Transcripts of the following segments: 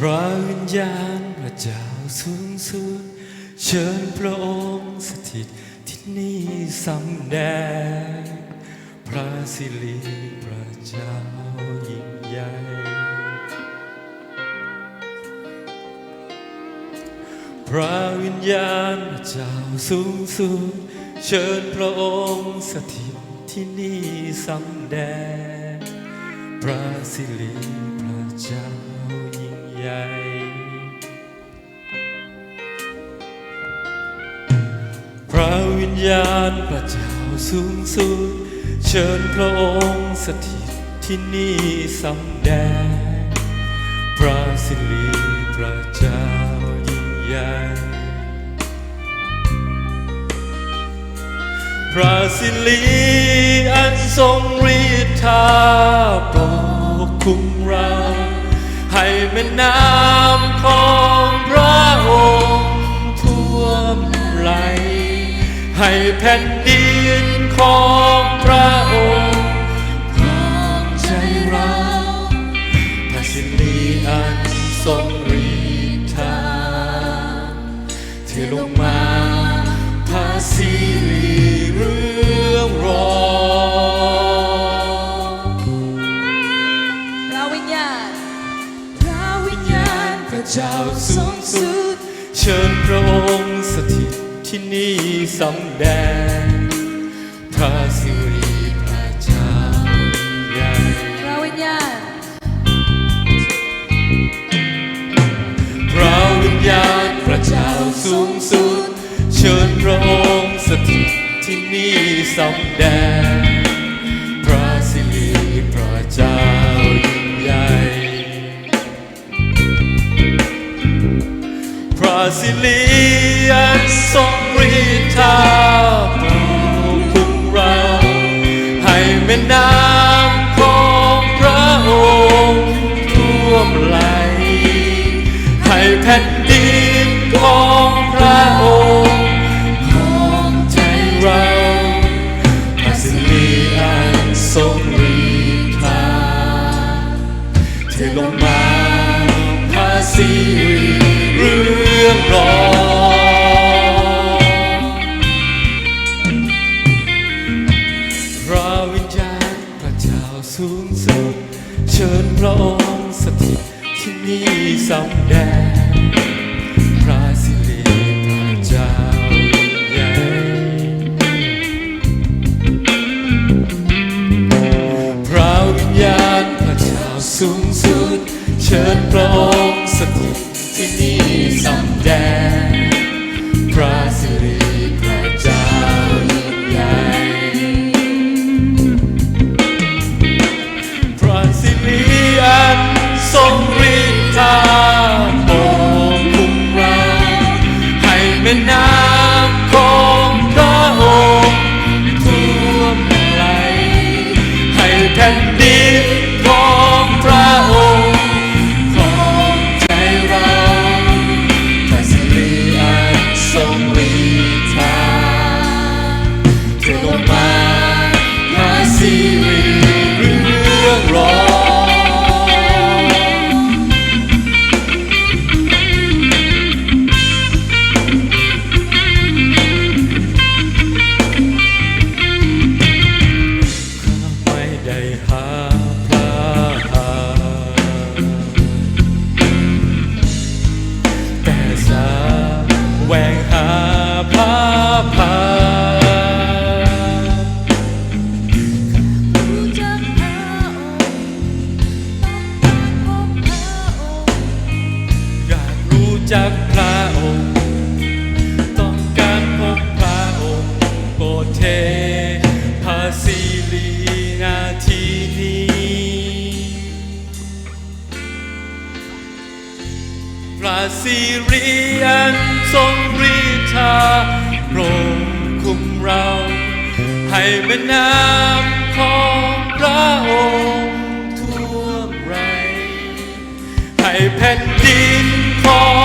พระวิญญาณพระเจ้าสูงสุดเชิญพระองค์สถิตที่นี่สำแดงพระสิริพระเจ้ายิ่งใหญ่พระวิญญาณพระเจ้าสูงสุดเชิญพระองค์สถิตที่นี่สำแดงพระสิริพระ เจ้ายิ่งใหญ่พระวิญญาณพระเจ้าสูงสุด เชิญพระองค์สถิตที่นี่สำแดง พระสิริพระเจ้ายิ่งใหญ่พระสิริอันทรงฤทธาปกคลุมเรา แม่น้ำของพระองค์ท่วมไหล ให้แผ่นดินของพระองค์ำแดงพระสิริพระเจ้าใหญ่พระวิญญาณพระวิญญาณพระเจ้าสูงสุด เชิญพระองค์สถิตที่นี่สำแดงพระสิริพระเจ้ายิ่งใหญ่พระสิริอันทรง ฤทธาปกคลุมเรา ให้แม่น้ำของพระองค์ท่วมไหลให้แผ่นดิน สูงสุด เชิญพระองค์สถิตที่นี่สำแดงพระสิริพระเจ้ายิ่งใหญ่พระวิญญาณพระเจ้าสูงสุด เชิญพระองค์ ระสิริอันทรงฤทธาโปรดคุ้มเรา ให้เป็นน้ำของพระองค์ท่วมไร ให้แผ่นดินของ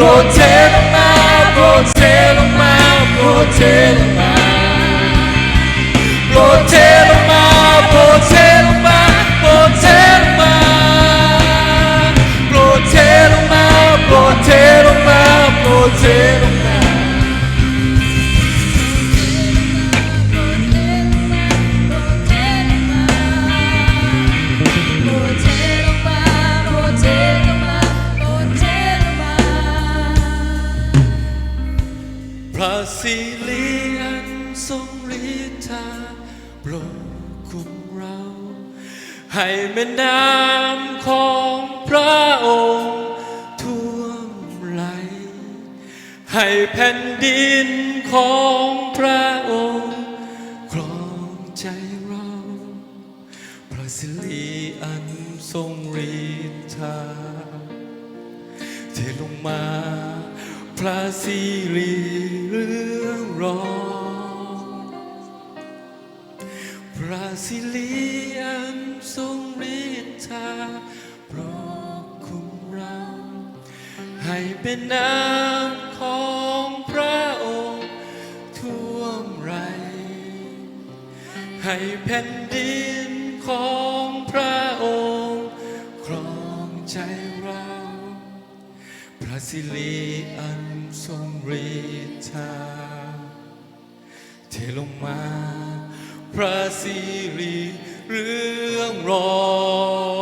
Lord, take ฤทธาโปรดคุ้มเรา ให้แม่น้ำของพระองค์ท่วมไหล ให้แผ่นดินของพระองค์ครองใจเรา พระสิริอันทรงฤทธาเทลงมาพระสิริเรื่องรอง สิลีอันทรงฤทธาโปรคุ้มเรา ให้เป็นน้ำของพระองค์ท่วมไร ให้แผ่นดินของพระองค์ครองใจเรา พระสิลีอันทรงฤทธาเทลงมา พระสิริเรื่องรอง